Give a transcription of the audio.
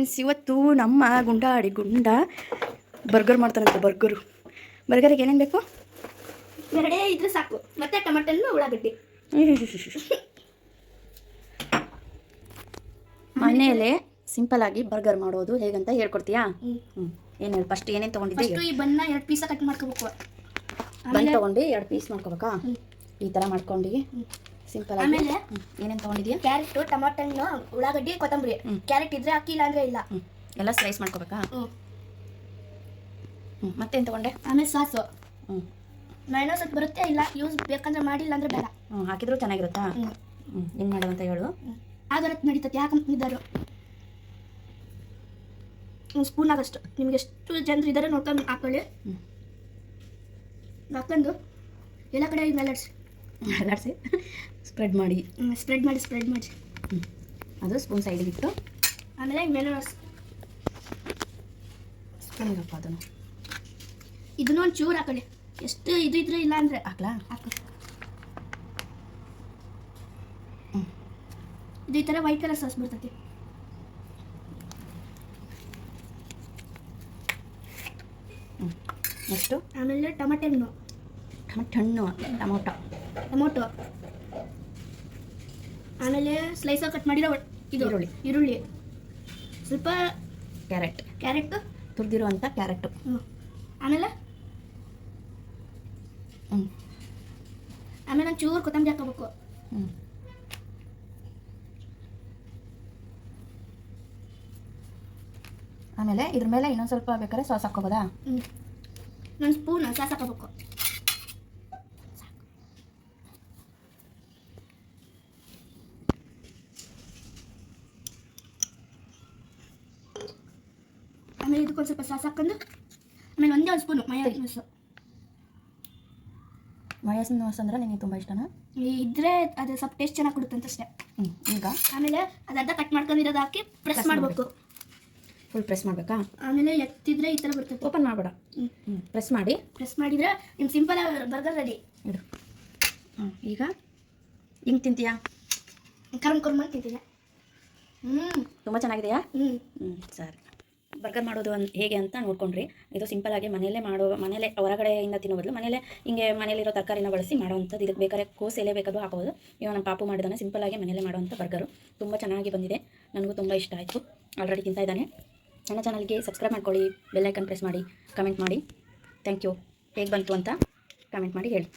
Friends ಇವತ್ತು ನಮ್ಮ ಗುಂಡಾಡಿ ಗುಂಡ ಬರ್ಗರ್ ಮಾಡ್ತಾನಂತೆ ಬರ್ಗರು. ಬರ್ಗರಿಗೆ ಏನೇನು ಬೇಕು? ಎರಡೇ ಇದ್ರೆ ಸಾಕು. ಮತ್ತೆ ಟಮಟನ್ನು ಉಳ್ಳಾಗಡ್ಡಿ. ಮನೆಯಲ್ಲೇ ಸಿಂಪಲ್ ಆಗಿ ಬರ್ಗರ್ ಮಾಡೋದು ಹೇಗಂತ ಹೇಳ್ಕೊಡ್ತೀಯಾ. ಹ್ಞೂ ಏನು ಹೇಳಿ ಫಸ್ಟ್ ಏನೇನು ತೊಗೊಂಡಿದ್ದೆ? ಫಸ್ಟು ಈ ಬನ್ನ ಎರಡು ಪೀಸ ಕಟ್ ಮಾಡ್ಕೋಬೇಕು. ಬನ್ ತೊಗೊಂಡು ಎರಡು ಪೀಸ್ ಮಾಡ್ಕೋಬೇಕಾ? ಈ ಥರ ಮಾಡ್ಕೊಂಡು. ಸಿಂಪಲ್ ಆಗಿ. ಆಮೇಲೆ ಏನೇನು ತೊಗೊಂಡಿದ್ಯಾ? ಕ್ಯಾರೆಟು ಹಣ್ಣು ಉಳ್ಳಾಗಡ್ಡಿ ಕೊತ್ತಂಬರಿ. ಕ್ಯಾರೆಟ್ ಇದ್ರೆ ಅಕ್ಕಿ ಇಲ್ಲ. ಅಂದ್ರೆ ಇಲ್ಲ ಎಲ್ಲ ಸ್ಲೈಸ್ ಮಾಡ್ಕೋಬೇಕಾ? ಹ್ಞೂ ಹ್ಞೂ ಮತ್ತೇನು ತೊಗೊಂಡೆ? ಆಮೇಲೆ ಸಾಸು. ಹ್ಞೂ ಮೈನಸ್ ಬರುತ್ತೆ ಇಲ್ಲ ಯೂಸ್ ಬೇಕಂದ್ರೆ ಮಾಡಿಲ್ಲ ಅಂದ್ರೆ ಬೇಡ. ಹ್ಞೂ ಹಾಕಿದ್ರು ಚೆನ್ನಾಗಿರುತ್ತಾ? ಹ್ಞೂ ಏನು ಮಾಡೋದಂತ ಹೇಳು? ಆಗರತ್ ನಡೀತದೆ ಯಾಕೆ ಇದ್ದಾರು. ಒಂದು ಸ್ಪೂನ್ ಆಗಷ್ಟು. ನಿಮ್ಗೆ ಎಷ್ಟು ಜನರು ಇದ್ದಾರೆ ನೋಡ್ಕೊಂಡು ಹಾಕೊಳ್ಳಿ. ಹಾಕೊಂಡು ಎಲ್ಲ ಕಡೆ ಮೆಲಡ್ಸ್. ಅಲ್ಲಾಡಿಸಿ ಸ್ಪ್ರೆಡ್ ಮಾಡಿ. ಸ್ಪ್ರೆಡ್ ಮಾಡಿ ಸ್ಪ್ರೆಡ್ ಮಾಡಿ. ಹ್ಞೂ ಅದು ಸ್ಪೂನ್ ಸೈಡಿಗೆ ಇಟ್ಟು ಆಮೇಲೆ ಮೇಲೆ ಸ್ಪೂನಿಗಪ್ಪ ಅದನ್ನು. ಇದನ್ನು ಒಂದು ಚೂರು ಹಾಕೊಳ್ಳಿ. ಎಷ್ಟು ಇದು ಇದ್ರೆ ಇಲ್ಲ ಅಂದರೆ ಹಾಕ್ಲಾ? ಹಾಕು. ಹ್ಞೂ ಇದು ಈ ಥರ ವೈಟ್ ಕಲರ್ ಸಾಸ್ ಬರ್ತೈತಿ. ಹ್ಞೂ ನೆಕ್ಸ್ಟು ಆಮೇಲೆ ಟೊಮೆಟೆ ಹಣ್ಣು. ಟೊಮೆಟೊ ಹಣ್ಣು ಟೊಮೊಟೊ. ಟೊಮೊಟೊ. ಆಮೇಲೆ ಸ್ಲೈಸ್ ಕಟ್ ಮಾಡಿರೋ ಇದು ಈರುಳ್ಳಿ. ಈರುಳ್ಳಿ. ಸ್ವಲ್ಪ ಕ್ಯಾರೆಟ್ ಕ್ಯಾರೆಟ್ ತುರಿದಿರುವಂಥ ಕ್ಯಾರೆಟು ಆಮೇಲೆ? ಹ್ಞೂ ಆಮೇಲೆ ಒಂದು ಚೂರು ಕೊತ್ತಂಬರಿ ಹಾಕೋಬೇಕು ಹ್ಞೂ ಆಮೇಲೆ ಇದ್ರ ಮೇಲೆ ಇನ್ನೊಂದು ಸ್ವಲ್ಪ ಬೇಕಾದ್ರೆ ಸಾಸ್ ಹಾಕೋಬೋದಾ ಹ್ಞೂ ಒಂದು ಸ್ಪೂನ್ ಸಾಸ್ ಹಾಕೋಬೇಕು ಆಮೇಲೆ ಇದಕ್ಕೊಂದು ಸ್ವಲ್ಪ ಸಾಸ್ ಹಾಕೊಂಡು. ಆಮೇಲೆ ಒಂದೇ ಒಂದು ಸ್ಪೂನು ಮಯೋನೀಸು ಮಯಾಸಿನ ವಾಸ ಅಂದ್ರೆ ನಿನಗೆ ತುಂಬ ಇಷ್ಟನಾ? ಇದ್ರೆ ಅದು ಸ್ವಲ್ಪ ಟೇಸ್ಟ್ ಚೆನ್ನಾಗಿ ಕೊಡುತ್ತೆ ಅಂತ ಅಷ್ಟೇ. ಈಗ? ಆಮೇಲೆ ಅದರ್ಧ ಕಟ್ ಮಾಡ್ಕೊಂಡಿರೋದು ಹಾಕಿ ಪ್ರೆಸ್ ಮಾಡಬೇಕು. ಫುಲ್ ಪ್ರೆಸ್ ಮಾಡಬೇಕಾ? ಆಮೇಲೆ ಎತ್ತಿದ್ರೆ ಈ ಥರ ಬರುತ್ತೆ ಓಪನ್ ಮಾಡಬೇಡ. ಹ್ಞೂ ಪ್ರೆಸ್ ಮಾಡಿ. ಪ್ರೆಸ್ ಮಾಡಿದ್ರೆ ನಿಮ್ಮ ಸಿಂಪಲ್ ಬರ್ಗರ್ ರೆಡಿ ಇಡು. ಹ್ಞೂ ಈಗ? ಹಿಂಗೆ ತಿಂತೀಯಾ? ಕರ್ಮ್ ಕರ್ಮ ತಿಂತೀಯಾ ತಿಂತೀನಿ. ಹ್ಞೂ ತುಂಬ ಚೆನ್ನಾಗಿದೆಯಾ? ಹ್ಞೂ ಹ್ಞೂ ಸರಿ. ಬರ್ಗರ್ ಮಾಡೋದು ಅನ್, ಹೇಗೆ ಅಂತ ನೋಡ್ಕೊಂಡ್ರಿ. ಇದು ಸಿಂಪಲ್ ಆಗಿ ಮನೆಯಲ್ಲೇ ಮಾಡೋ, ಮನೇಲೆ ಹೊರಗಡೆಯಿಂದ ತಿನ್ನೋ ಬದಲು ಮನೇಲೆ, ಹಿಂಗೆ ಮನೇಲಿರೋ ತರಕಾರಿನ ಬಳಸಿ ಮಾಡೋವಂಥದ್ದು ಇದಕ್ಕೆ ಬೇಕಾದ್ರೆ ಕೋಸ್ ಎಲೆ ಬೇಕಾದ್ರೂ ಹಾಕೋದು ಇವಾಗ ನಮ್ಮ ಪಾಪು ಮಾಡಿದಾನೆ, ಸಿಂಪಲ್ ಆಗಿ ಮನೇಲೆ ಮಾಡೋವಂಥ ಬರ್ಗರು. ತುಂಬ ಚೆನ್ನಾಗಿ ಬಂದಿದೆ. ನನಗೂ ತುಂಬ ಇಷ್ಟ ಆಯಿತು. ಆಲ್ರೆಡಿ ತಿಂತಾ ಇದ್ದಾನೆ. ನನ್ನ ಚಾನಲ್ಗೆ ಸಬ್ಸ್ಕ್ರೈಬ್ ಮಾಡ್ಕೊಳ್ಳಿ ಬೆಲ್ಲೈಕನ್ ಪ್ರೆಸ್ ಮಾಡಿ, ಕಮೆಂಟ್ ಮಾಡಿ. Thank you. ಹೇಗೆ ಬಂತು ಅಂತ ಕಮೆಂಟ್ ಮಾಡಿ ಹೇಳಿ.